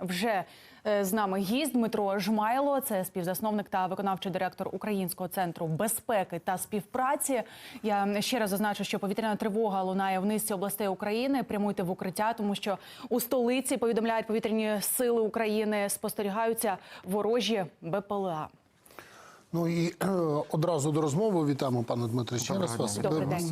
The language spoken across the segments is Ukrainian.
Вже е, з нами гість Дмитро Жмайло, це співзасновник та виконавчий директор Українського центру безпеки та співпраці. Я ще раз зазначу, що повітряна тривога лунає в низці областей України. Прямуйте в укриття, тому що у столиці повідомляють повітряні сили України. Спостерігаються ворожі БПЛА. Ну і е, одразу до розмови вітаємо, пане Дмитре. Ще раз вас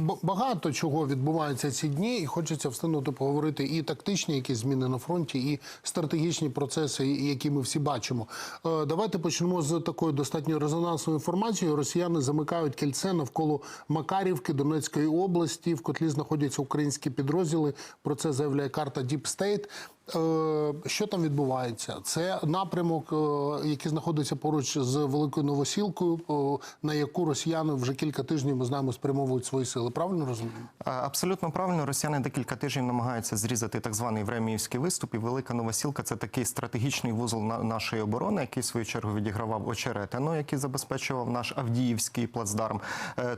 б- багато чого відбувається ці дні, і хочеться встигнути поговорити і тактичні якісь зміни на фронті, і стратегічні процеси, які ми всі бачимо. Е, Давайте почнемо з такої достатньо резонансної інформації. Росіяни замикають кільце навколо Макарівки Донецької області. В котлі знаходяться українські підрозділи. Про це заявляє карта Deep State. Е, Що там відбувається? Це напрямок, е, який знаходиться поруч з Великою Новосілкою, е, на яку росіяни вже кілька тижнів ми знаємо спрямовують свої сили. Правильно розумію? Абсолютно правильно. Росіяни декілька тижнів намагаються зрізати так званий Времіївський виступ. І Велика Новосілка це такий стратегічний вузол на- нашої оборони, який в свою чергу відігравав очеретино, який забезпечував наш Авдіївський плацдарм.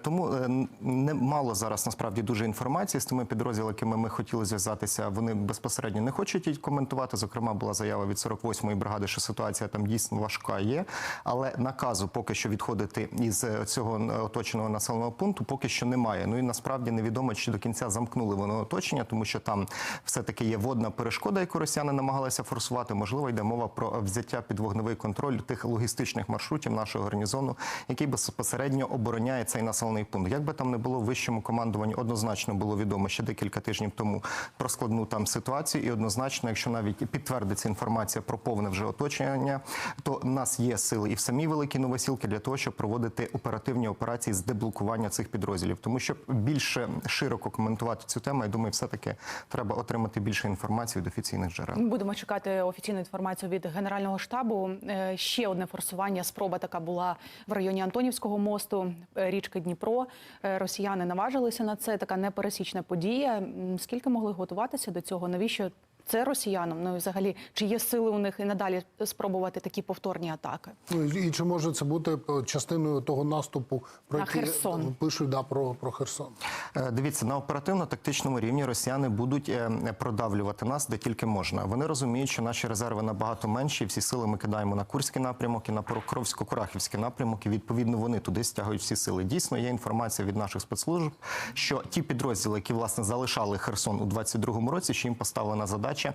Тому е, н- не мало зараз насправді дуже інформації з тими підрозділами, якими ми хотіли зв'язатися. Вони безпосередньо не хочуть її коментувати. Зокрема, була заява від 48-ї бригади, що ситуація там дійсно важка є. Але наказу поки що відходити із е, цього е, оточеного населеного пункту поки що немає. Ну і насправді невідомо, чи до кінця замкнули вони оточення, тому що там все-таки є водна перешкода, яку росіяни намагалися форсувати. Можливо, йде мова про взяття під вогневий контроль тих логістичних маршрутів нашого гарнізону, який безпосередньо обороняє цей населений пункт. Як би там не було вищому командуванні, однозначно було відомо ще декілька тижнів тому про складну там ситуацію, і однозначно, якщо навіть підтвердиться інформація про повне вже оточення, то в нас є сили і в самій великій новосілки для того, щоб проводити оперативні операції з деблокування цих підрозділів. Тому щоб більше широко коментувати цю тему, я думаю, все таки треба отримати більше інформації від офіційних джерел. Будемо чекати офіційну інформацію від генерального штабу. Е, Ще одне форсування. Спроба така була в районі Антонівського мосту, е, річки Дніпро. Е, Росіяни наважилися на це. Така непересічна подія. Скільки могли готуватися до цього? Навіщо це росіянам? Ну і взагалі, чи є сили у них і надалі спробувати такі повторні атаки? Ну і і чи може це бути е, частиною того наступу, про На який Херсон. е, пишуть да, про, про Херсон? Е, Дивіться, на оперативно-тактичному рівні росіяни будуть е, продавлювати нас де тільки можна. Вони розуміють, що наші резерви набагато менші. і Всі сили ми кидаємо на Курський напрямок і на Покровсько-Курахівський напрямок. І відповідно вони туди стягують всі сили. Дійсно, є інформація від наших спецслужб, що ті підрозділи, які власне залишали Херсон у 22-му році, що їм поставлена задача е,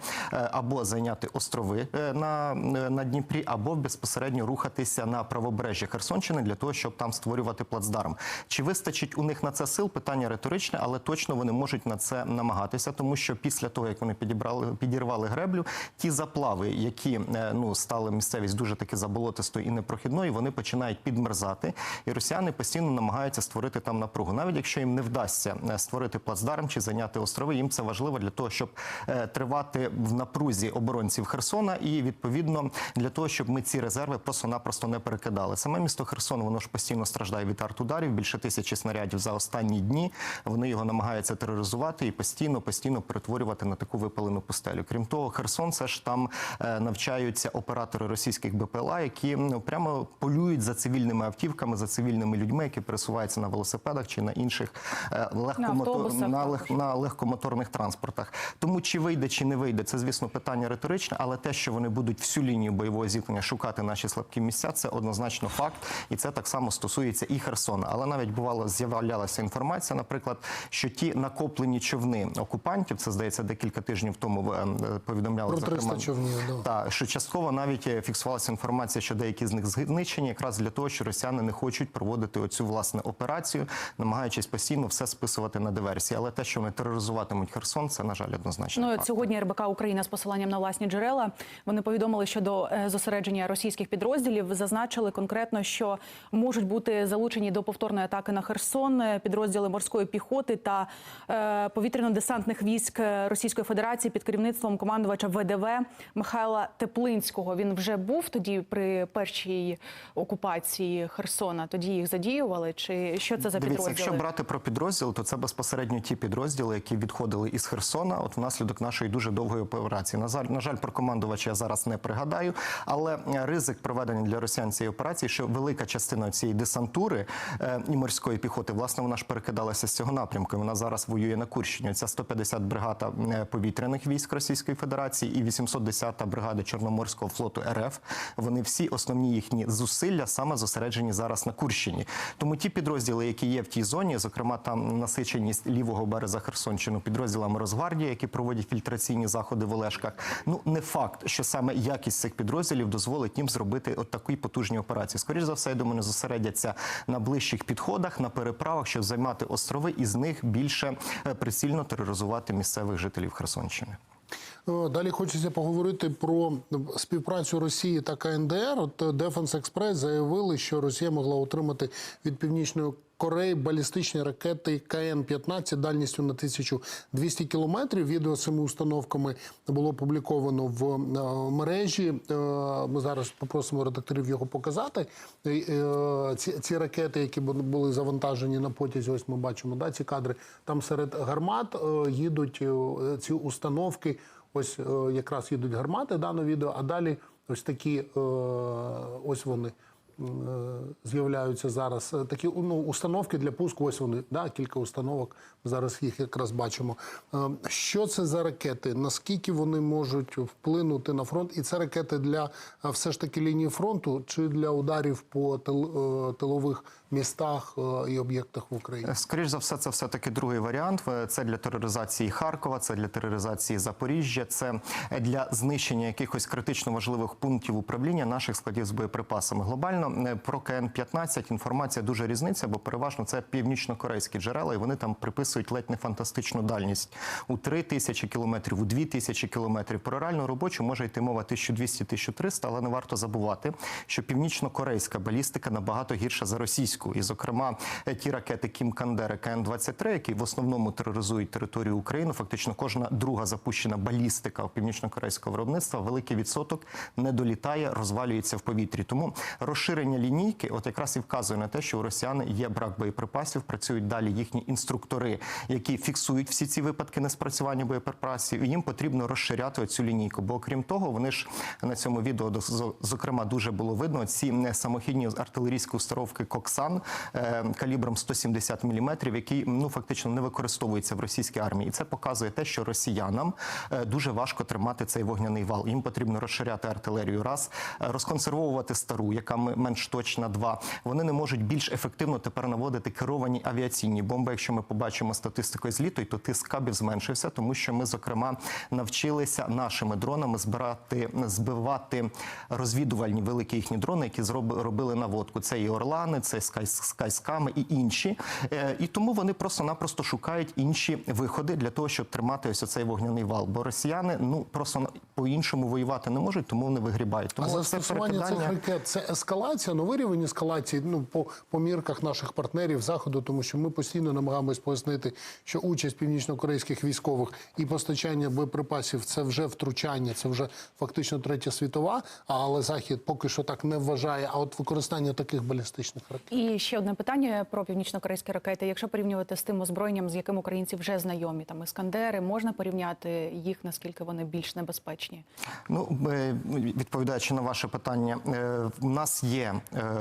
або зайняти острови е, на, на Дніпрі, або безпосередньо рухатися на правобережжя Херсонщини для того, щоб там створювати плацдарм. Чи вистачить у них на це сил? Питання риторичне, але точно вони можуть на це намагатися, тому що після того, як вони підібрали підірвали греблю, ті заплави, які е, ну стали місцевість дуже таки заболотистою і непрохідною, вони починають підмерзати, і росіяни постійно намагаються створити там напругу. Навіть якщо їм не вдасться е, створити плацдарм чи зайняти острови, їм це важливо для того, щоб е, тривати в напрузі оборонців Херсона, і відповідно для того, щоб ми ці резерви просто-напросто не перекидали. Саме місто Херсон воно ж постійно страждає від артударів. Більше тисячі снарядів за останні дні. Вони його намагаються тероризувати і постійно, постійно перетворювати на таку випалену пустелю. Крім того, Херсон це ж там е, навчаються оператори російських БПЛА, які ну, прямо полюють за цивільними автівками, за цивільними людьми, які пересуваються на велосипедах чи на інших е, легкомотор... автобусах на, лег... на легкомоторних транспортах. Тому чи вийде, чи не вийде, це звісно питання риторичне, але те, що вони будуть всю лінію бойового зіткнення шукати наші слабкі місця, це однозначно факт, і це так само стосується і Херсона. Але навіть бувало з'являлася інформація, наприклад, що ті накоплені човни окупантів, це здається декілька тижнів тому е, повідомляли Про 300 човнів, да. та що частково навіть е, фіксувалася інформація, що деякі з них знищені, якраз для того, що росіяни не хочуть проводити оцю власне операцію, намагаючись постійно все списувати на диверсії. Але те, що вони тероризуватимуть Херсон, це на жаль однозначно. Ну, факт. сьогодні РБК Україна з посиланням на власні джерела вони повідомили щодо е, зосередження російських підрозділів. Зазначили конкретно, що можуть бути залучені до повторної атаки на Херсон е, підрозділи морської піхоти та е, повітряно-десантних військ Російської Федерації під керівництвом командувача ВДВ Михайла Теплинського. Він вже був тоді при першій окупації Херсона. Тоді їх задіювали. Чи що це за Дивіться, підрозділи? якщо брати про підрозділ, то це безпосередньо ті підрозділи, які відходили із Херсона, от внаслідок нашої дуже довгої операції. На жаль, на жаль, про командувача я зараз не пригадаю, але е, ризик проведення для росіян цієї операції, що велика частина цієї десантури е, і морської піхоти, власне, вона ж перекидалася з цього напрямку. Вона зараз воює на Курщині. Ця 150 бригада е, повітряних військ Російської Федерації і 810-та бригада Чорноморського флоту РФ. Вони всі основні їхні зусилля саме зосереджені зараз на Курщині. Тому ті підрозділи, які є в тій зоні, зокрема там насиченість лівого береза Херсонщину підрозділами Росгвардії, які проводять фільтраційні заходи в Олешках. Ну не факт, що саме якість цих підрозділів дозволить їм зробити от такі потужні операції. Скоріше за все, я думаю, не зосередяться на ближчих підходах, на переправах, щоб займати острови і з них більше е, прицільно тероризувати місцевих жителів Херсонщини. Е, Далі хочеться поговорити про співпрацю Росії та КНДР. От е, Defense Express заявили, що Росія могла отримати від північної Кореї балістичні ракети КН-15 дальністю на 1200 кілометрів. Відео з цими установками було опубліковано в е, мережі. Е, Ми зараз попросимо редакторів його показати. Ці, ракети, які бу- були завантажені на потязі, ось ми бачимо да, ці кадри. Там серед гармат їдуть ці установки. Ось е, якраз їдуть гармати дано відео, а далі ось такі е, ось вони е, з'являються зараз. Такі ну, установки для пуску. Ось вони, да, кілька установок. Зараз їх якраз бачимо. Що це за ракети? Наскільки вони можуть вплинути на фронт? І це ракети для все ж таки лінії фронту чи для ударів по тил- тилових містах е, і об'єктах в Україні? Скоріш за все, це все таки другий варіант. Е, Це для тероризації Харкова, це для тероризації Запоріжжя, це для знищення якихось критично важливих пунктів управління наших складів з боєприпасами. Глобально е, про КН-15 інформація дуже різниця, бо переважно це північно-корейські джерела, і вони там приписують ледь не фантастичну дальність у 3 тисячі кілометрів, у 2 тисячі кілометрів. Про реальну робочу може йти мова 1200-1300, але не варто забувати, що північно-корейська балістика набагато гірша за російську. І, зокрема, е, ті ракети Кім Кандери КН-23, які в основному тероризують територію України, фактично кожна друга запущена балістика північно-корейського виробництва, великий відсоток не долітає, розвалюється в повітрі. Тому розширення лінійки, от якраз і вказує на те, що у росіян є брак боєприпасів, працюють далі їхні інструктори, які фіксують всі ці випадки неспрацювання боєприпасів. І їм потрібно розширяти цю лінійку. Бо окрім того, вони ж на цьому відео зокрема дуже було видно ці не самохідні артилерійські установки Коксан е, калібром 170 мм, які ну фактично не використовуються в російській армії. І це показує те, що росіянам е, дуже важко тримати цей вогняний вал. Їм потрібно розширяти артилерію, раз е, розконсервовувати стару, яка менш точна. Два вони не можуть більш ефективно тепер наводити керовані авіаційні бомби. Якщо ми побачимо статистику з літою, то тиск кабів зменшився, тому що ми зокрема навчилися нашими дронами збирати збивати розвідувальні великі їхні дрони, які робили наводку. Це і Орлани, це Скай, Скайсками і інші. Е, І тому вони просто-напросто шукають інші виходи для того, щоб тримати ось оцей вогняний вал. Бо росіяни ну просто по-іншому воювати не можуть, тому вони вигрібають. Тому А це застосування цих ракет це ескалація, новий рівень ескалації ну по, по мірках наших партнерів заходу, тому що ми постійно намагаємось пояснити, що участь північно-корейських військових і постачання боєприпасів це вже втручання, це вже фактично третя світова. Але захід поки що так не вважає. А от використання таких балістичних ракет. І ще одне питання про північно-корейські ракети. Якщо порівнювати з тим озброєнням, з яким українці вже знайомі, там іскандери, можна порівняти їх, наскільки вони більш небезпечні? Ну, відповідаючи на ваше питання, е, у нас є е,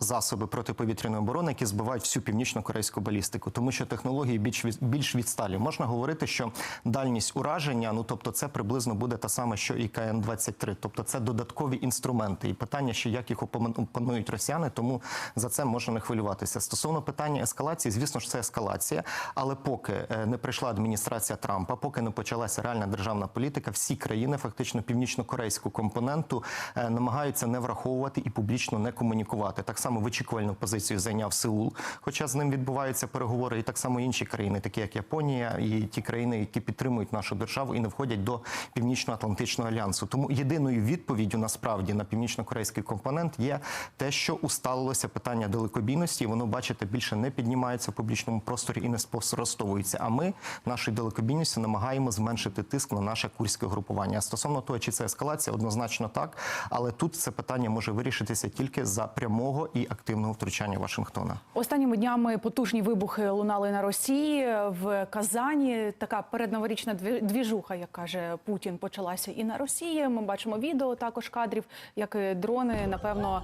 засоби протиповітряної оборони, які збивають всю північно-корейську балістику, тому що технології більш більш відсталі. Можна говорити, що дальність ураження, ну тобто, це приблизно буде та сама, що і КН-23. Тобто, це додаткові інструменти. І питання, ще як їх опанують росіяни, тому за це можна не хвилюватися. Стосовно питання ескалації, звісно ж, це ескалація, але поки е, не прийшла адміністрація Трампа, поки не почалася реальна державна політика, всі країни, фактично північно-корейську компоненту, е, намагаються не враховувати і публічно не комунікувати. Так само вичікувальну позицію зайняв Сеул, хоча з ним відбуваються переговори, і так само інші країни, такі як Японія, і ті країни, які підтримують нашу державу і не входять до північно-атлантичного альянсу. Тому єдиною відповіддю насправді на північно-корейський компонент є те, що усталилося питання далекобійної далекобійності. Воно бачите більше не піднімається в публічному просторі і не спростовується. А ми нашою далекобійністю намагаємо зменшити тиск на наше курське групування. Стосовно того, чи це ескалація, однозначно так. Але тут це питання може вирішитися тільки за прямого і активного втручання Вашингтона. Останніми днями потужні вибухи лунали на Росії в Казані. Така передноворічна дві- двіжуха, як каже Путін, почалася і на Росії. Ми бачимо відео також кадрів, як дрони, напевно,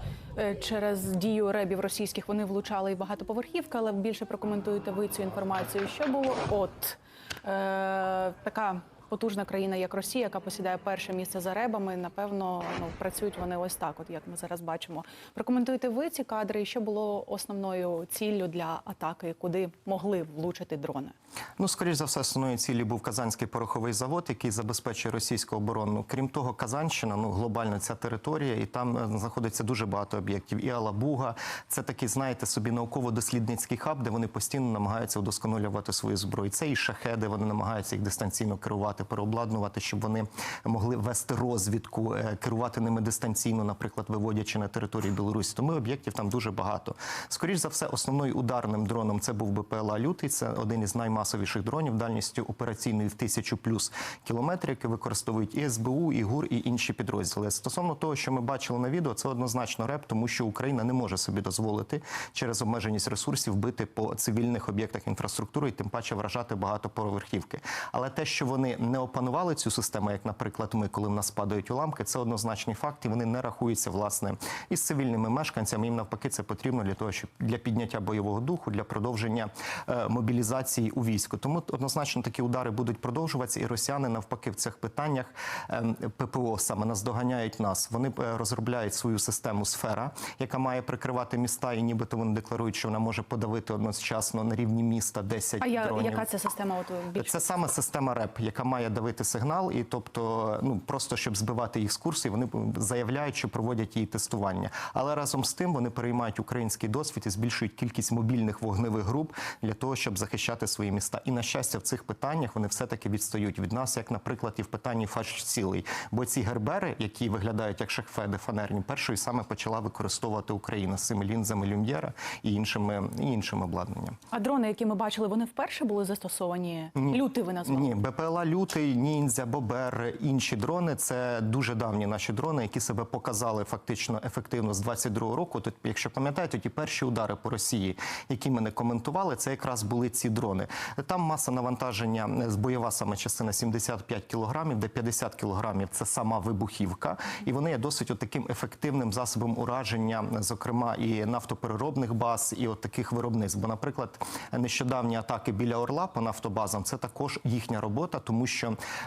через дію ребів російських вони влучали і багатоповерхівка, але більше прокоментуєте ви цю інформацію. Що було? От е, така. Потужна країна, як Росія, яка посідає перше місце за ребами, напевно, ну працюють вони ось так, от як ми зараз бачимо. Прокоментуйте ви ці кадри, і що було основною ціллю для атаки, куди могли влучити дрони? Ну, скоріш за все, основною цілі був Казанський пороховий завод, який забезпечує російську оборону. Крім того, Казанщина, ну глобально ця територія, і там е, знаходиться дуже багато об'єктів. І Алабуга, це такий, знаєте, собі науково-дослідницький хаб, де вони постійно намагаються удосконалювати свою зброю. Це і шахеди, вони намагаються їх дистанційно керувати, переобладнувати, щоб вони могли вести розвідку, е, керувати ними дистанційно, наприклад, виводячи на територію Білорусі. Тому об'єктів там дуже багато. Скоріш за все, основною ударним дроном це був БПЛА Лютий. Це один із наймасовіших дронів дальністю операційної в тисячу плюс кілометрів, які використовують і СБУ, і ГУР, і інші підрозділи. Стосовно того, що ми бачили на відео, це однозначно реп, тому що Україна не може собі дозволити через обмеженість ресурсів бити по цивільних об'єктах інфраструктури і тим паче вражати багатоповерхівки. Але те, що вони не опанували цю систему, як, наприклад, ми, коли в нас падають уламки, це однозначний факт, і вони не рахуються власне із цивільними мешканцями. Їм навпаки, це потрібно для того, щоб для підняття бойового духу, для продовження е, мобілізації у війську. Тому однозначно такі удари будуть продовжуватися, і росіяни навпаки в цих питаннях е, ППО саме наздоганяють нас. Вони е, розробляють свою систему сфера, яка має прикривати міста, і нібито вони декларують, що вона може подавити одночасно на рівні міста 10 А дронів. яка це система? От більш Це саме система РЕП, яка має давити сигнал, і тобто, ну просто щоб збивати їх з курсу, і вони заявляють, що проводять її тестування. Але разом з тим вони переймають український досвід і збільшують кількість мобільних вогневих груп для того, щоб захищати свої міста. І на щастя, в цих питаннях вони все таки відстають від нас, як, наприклад, і в питанні фальш цілий. Бо ці гербери, які виглядають як шахфеди фанерні, першою саме почала використовувати Україна з цими лінзами люм'єра і іншими і іншим обладнанням. а дрони, які ми бачили, вони вперше були застосовані. Лютий ви назвали? Ні, БПЛА Лютий, Ніндзя, Бобер, інші дрони це дуже давні наші дрони, які себе показали фактично ефективно з 22-го року. Тут, якщо пам'ятаєте, ті перші удари по Росії, які ми не коментували, це якраз були ці дрони. Там маса навантаження з бойова саме частина 75 кілограмів, де 50 кілограмів це сама вибухівка, і вони є досить таким ефективним засобом ураження, зокрема і нафтопереробних баз, і от таких виробництв. Бо, наприклад, нещодавні атаки біля Орла по нафтобазам це також їхня робота, тому що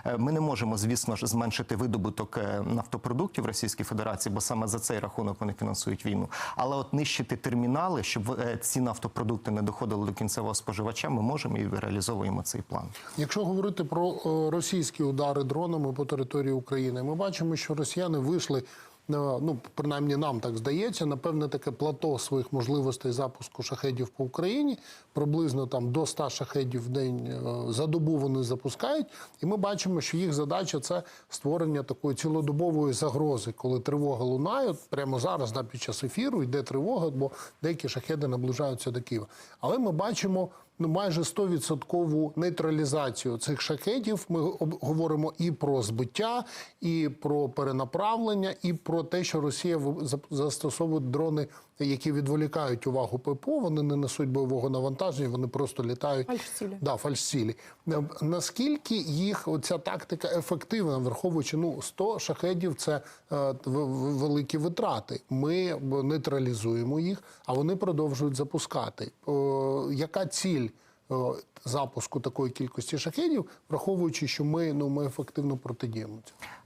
е, ми не можемо, звісно ж, зменшити видобуток е, нафтопродуктів Російської Федерації, бо саме за цей рахунок вони фінансують війну. Але от нищити термінали, щоб е, ці нафтопродукти не доходили до кінцевого споживача, ми можемо і реалізовуємо цей план. Якщо говорити про російські удари дронами по території України, ми бачимо, що росіяни вийшли. На, Ну, принаймні нам так здається, на певне таке плато своїх можливостей запуску шахедів по Україні. Приблизно там до 100 шахедів в день е, за добу вони запускають. І ми бачимо, що їх задача це створення такої цілодобової загрози, коли тривога лунає. Прямо зараз, да, під час ефіру, йде тривога, бо деякі шахеди наближаються до Києва. Але ми бачимо майже 100% нейтралізацію цих шахетів. Ми говоримо і про збиття, і про перенаправлення, і про те, що Росія застосовує дрони, які відволікають увагу ППО. Вони не несуть бойового навантаження, вони просто літають Фальшцілі. Да, фальшцілі. Е, Наскільки їх ця тактика ефективна, враховуючи ну 100 шахедів, це е, в- в- великі витрати. Ми нейтралізуємо їх, а вони продовжують запускати. Е, яка ціль? Е, Запуску такої кількості шахедів, враховуючи, що ми ну ми ефективно протидіємо.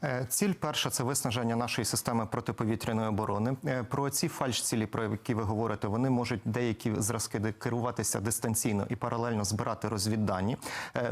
Е, Ціль перша це виснаження нашої системи протиповітряної оборони. Е, Про ці фальш-цілі, про які ви говорите, вони можуть деякі зразки керуватися дистанційно і паралельно збирати розвіддані.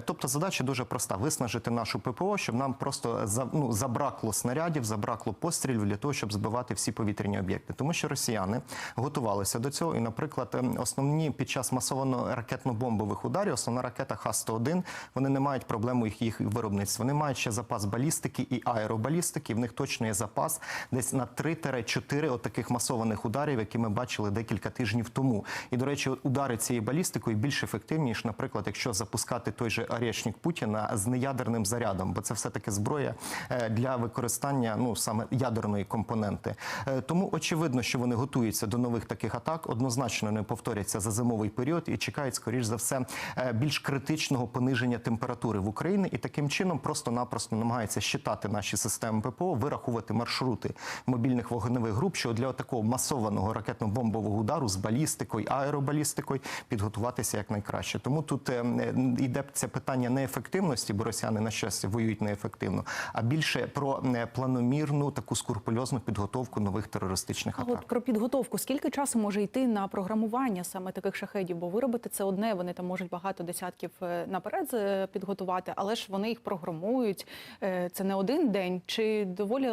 Тобто задача дуже проста: виснажити нашу ППО, щоб нам просто ну, забракло снарядів, забракло пострілів для того, щоб збивати всі повітряні об'єкти. Тому що росіяни готувалися до цього, і, наприклад, ем, основні під час масованих ракетно-бомбових ударів. Основна ракета Х-101, вони не мають проблему їх, їх виробництва. Вони мають ще запас балістики і аеробалістики. В них точно є запас десь на 3-4 от таких масованих ударів, які ми бачили декілька тижнів тому. І, до речі, удари цією балістикою більш ефективні, ніж, наприклад, якщо запускати той же Орешник Путіна з неядерним зарядом, бо це все-таки зброя е, для використання ну саме ядерної компоненти. Е, Тому очевидно, що вони готуються до нових таких атак, однозначно не повторяться за зимовий період і чекають, скоріш за все, більш критичного пониження температури в Україні, і таким чином просто-напросто намагаються щитати наші системи ППО, вирахувати маршрути мобільних вогневих груп, що для такого масованого ракетно-бомбового удару з балістикою, аеробалістикою підготуватися якнайкраще. Тому тут е, е, йде це питання не ефективності, бо росіяни на щастя воюють неефективно, а більше про е, планомірну таку скрупульозну підготовку нових терористичних А от про підготовку. Скільки часу може йти на програмування саме таких шахедів? Бо виробити це одне, вони там можуть багато десятків е, наперед е, підготувати, але ж вони їх програмують. Е, Це не один день. Чи доволі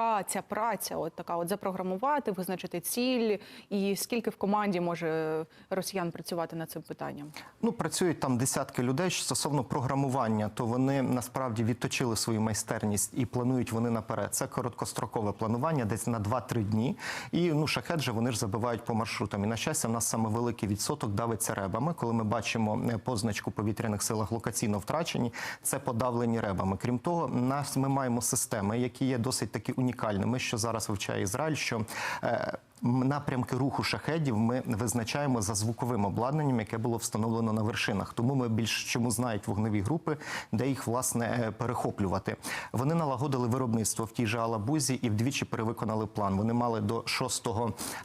легка ця праця? От така, от запрограмувати, визначити ціль, і скільки в команді може росіян працювати над цим питанням? Ну, працюють там десятки людей. Стосовно програмування, то вони насправді відточили свою майстерність і планують вони наперед. Це короткострокове планування, десь на 2-3 дні. І ну шахет же вони ж забивають по маршрутам. І на щастя, в нас саме великий відсоток давиться ребами. Коли ми бачимо е, позначку повітряних силах локаційно втрачені, це подавлені ребами. Крім того, нас ми маємо системи, які є досить таки унікальними, що зараз вивчає Ізраїль. що е, Напрямки руху шахедів ми визначаємо за звуковим обладнанням, яке було встановлено на вершинах. Тому ми більш чому знають вогневі групи, де їх власне е, перехоплювати. Вони налагодили виробництво в тій же Алабузі і вдвічі перевиконали план. Вони мали до 6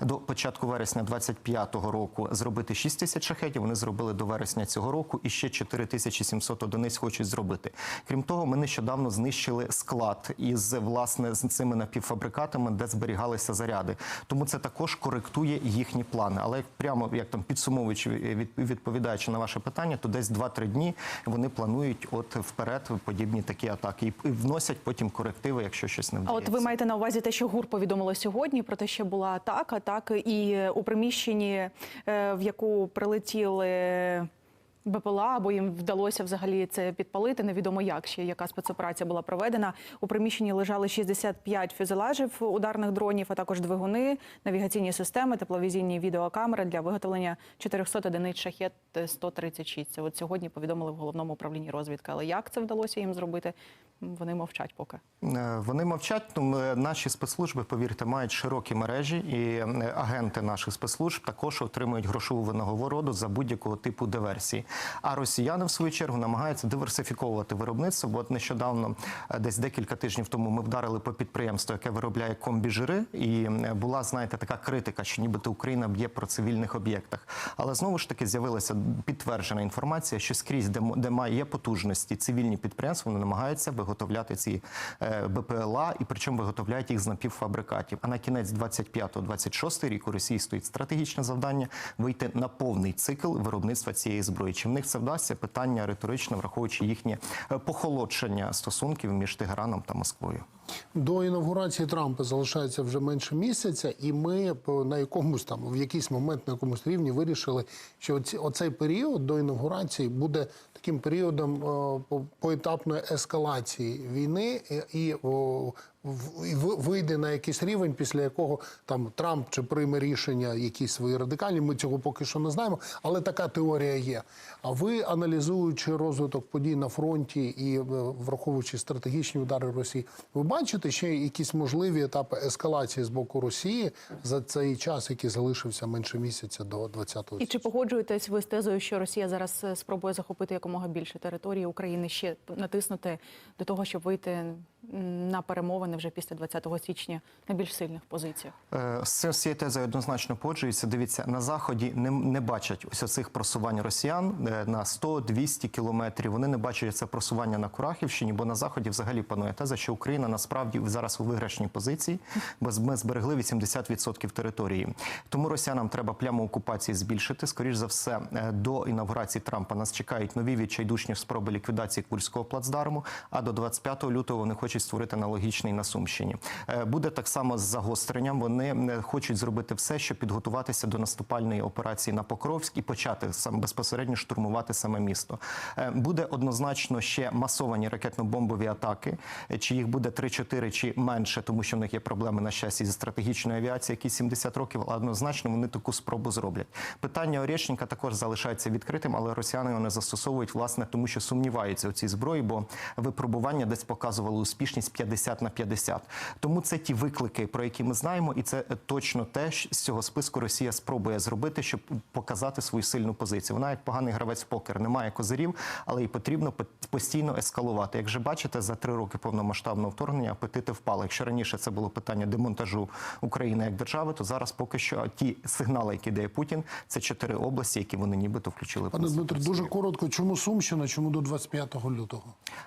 до початку вересня 25-го року зробити 6 тисяч шахедів. Вони зробили до вересня цього року і ще 4700 одиниць хочуть зробити. Крім того, ми нещодавно знищили склад із власне з цими напівфабрикатами, де зберігалися заряди. Тому це також коректує їхні плани. Але прямо як там підсумовуючи від- відповідаючи на ваше питання, то десь 2-3 дні вони планують от вперед подібні такі атаки і вносять потім корективи, якщо щось не А от ви маєте на увазі те, що ГУР повідомило сьогодні про те, що була атака, так і у приміщенні, е, в яку прилетіли. БПЛА, або їм вдалося взагалі це підпалити. Невідомо як ще яка спецоперація була проведена. У приміщенні лежали 65 фюзелажів ударних дронів, а також двигуни, навігаційні системи, тепловізійні відеокамери для виготовлення 400 одиниць шахет 136. Це от сьогодні повідомили в головному управлінні розвідки. Але як це вдалося їм зробити? Вони мовчать поки. Е, Вони мовчать, тому е, наші спецслужби, повірте, мають широкі мережі, і е, агенти наших спецслужб також отримують грошову винагороду за будь-якого типу диверсії. А росіяни, в свою чергу, намагаються диверсифіковувати виробництво. Бо от нещодавно, е, десь декілька тижнів тому, ми вдарили по підприємству, яке виробляє комбіжири, і е, була, знаєте, така критика, що нібито Україна б'є по цивільних об'єктах. Але знову ж таки з'явилася підтверджена інформація, що скрізь, де, де має потужності, цивільні підприємства вони намагаються виготовляти ці е, БПЛА, і причому виготовляють їх з напівфабрикатів. А на кінець 25-26 рік у Росії стоїть стратегічне завдання вийти на повний цикл виробництва цієї зброї. Чи в них це вдасться? Питання риторичне, враховуючи їхнє е, похолодшення стосунків між Тегераном та Москвою. До інавгурації Трампа залишається вже менше місяця, і ми на якомусь там в якийсь момент на якомусь рівні вирішили, що оці- оцей період до інавгурації буде таким періодом е, по- поетапної ескалації війни і, о, вийде на якийсь рівень, після якого там Трамп чи прийме рішення якісь свої радикальні. Ми цього поки що не знаємо, але така теорія є. А ви, аналізуючи розвиток подій на фронті і е, враховуючи стратегічні удари Росії, ви бачите ще якісь можливі етапи ескалації з боку Росії за цей час, який залишився менше місяця до 20-го І чи погоджуєтесь ви з тезою, що Росія зараз е, спробує захопити якомога більше території України, ще натиснути до того, щоб вийти на перемовини вже після 20 січня на більш сильних позиціях? Е, З цією тезою однозначно погоджуюся. Дивіться, на заході не, не бачать ось оцих просувань росіян е, на 100-200 кілометрів. Вони не бачать це просування на Курахівщині, бо на заході взагалі панує теза, що Україна насправді зараз у виграшній позиції, бо ми зберегли 80% території. Тому росіянам треба пляму окупації збільшити. Скоріш за все, е, до інавгурації Трампа нас чекають нові відчайдушні спроби ліквідації Курського плацдарму. А до 25 лютого вони хочуть хочуть створити аналогічний на Сумщині. Е, Буде так само з загостренням. Вони е, хочуть зробити все, щоб підготуватися до наступальної операції на Покровськ і почати сам безпосередньо штурмувати саме місто. Е, Буде однозначно ще масовані ракетно-бомбові атаки. Чи їх буде 3-4 чи менше, тому що в них є проблеми на щастя зі стратегічної авіації, які 70 років, але однозначно вони таку спробу зроблять. Питання Орєшника також залишається відкритим, але росіяни його не застосовують власне, тому що сумніваються у цій зброї, бо випробування десь показували успішність 50 на 50. Тому це ті виклики, про які ми знаємо, і це точно те, що з цього списку Росія спробує зробити, щоб показати свою сильну позицію. Вона як поганий гравець в покер, немає козирів, але і потрібно постійно ескалувати. Як же бачите, за три роки повномасштабного вторгнення апетити впали. Якщо раніше це було питання демонтажу України як держави, то зараз поки що ті сигнали, які дає Путін, це чотири області, які вони нібито включили. Пане Дмитро, дуже коротко, чому Сумщина, чому до 25 лютого?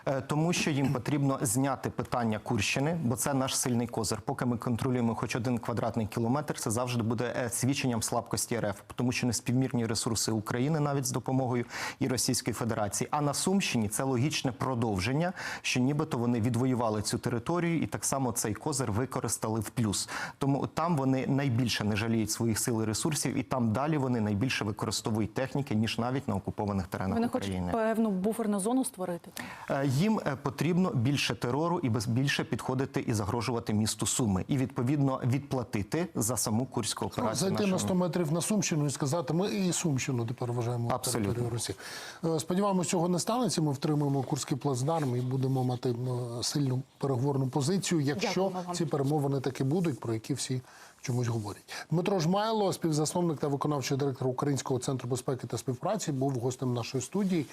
Е, Тому що їм потрібно зняти питання Курщини, бо це наш сильний козир. Поки ми контролюємо хоч один квадратний кілометр, це завжди буде е, свідченням слабкості РФ, тому що неспівмірні ресурси України навіть з допомогою і Російської Федерації. А на Сумщині це логічне продовження, що нібито вони відвоювали цю територію, і так само цей козир використали в плюс. Тому там вони найбільше не жаліють своїх сил і ресурсів, і там далі вони найбільше використовують техніки ніж навіть на окупованих теренах Вони хочуть України. певну буферну зону створити. Е, Їм е, потрібно більше терору і без- більше підходити і загрожувати місту Суми, і відповідно відплатити за саму курську операцію. Зайти на нашого- 100 метрів на Сумщину і сказати, ми і Сумщину тепер вважаємо Абсолютно. територією Росії. Е, Сподіваємось, цього не станеться. Ми втримуємо Курський плацдарм і будемо мати е, сильну переговорну позицію, якщо ці перемовини таки будуть, про які всі чомусь говорять. Дмитро Жмайло, співзасновник та виконавчий директор Українського центру безпеки та співпраці, був гостем нашої студії.